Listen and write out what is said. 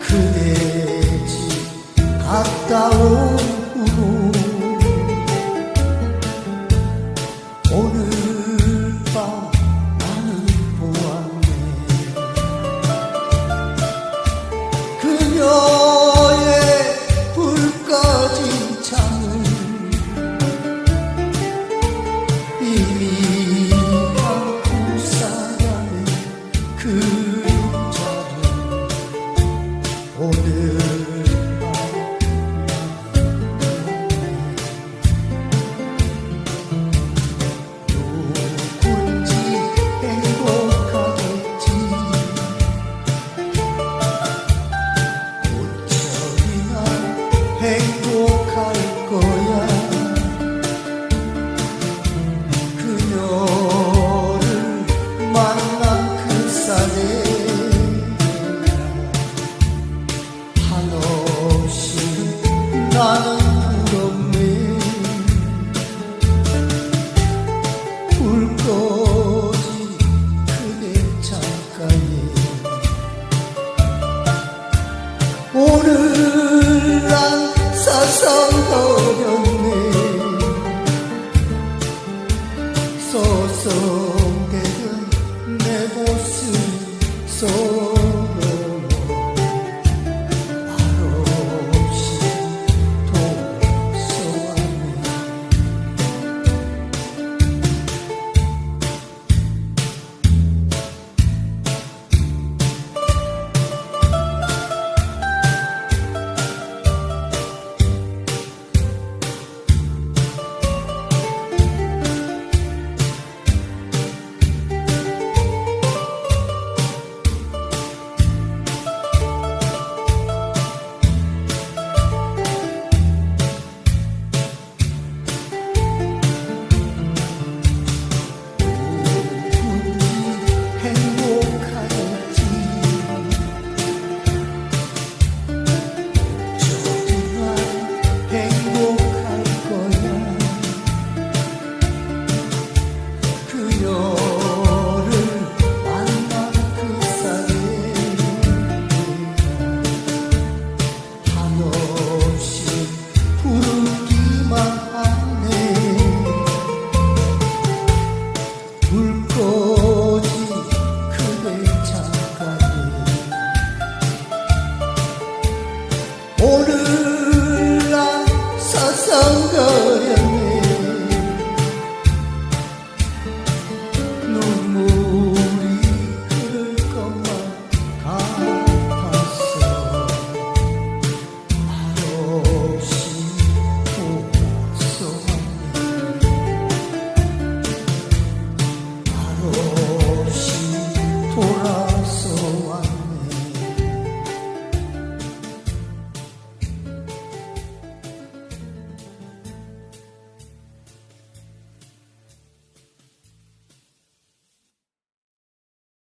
그대 집 갔다 오 for yeah. 나는 부럽네 울거지 그대 창가에 오늘 난 사상 버렸네 서서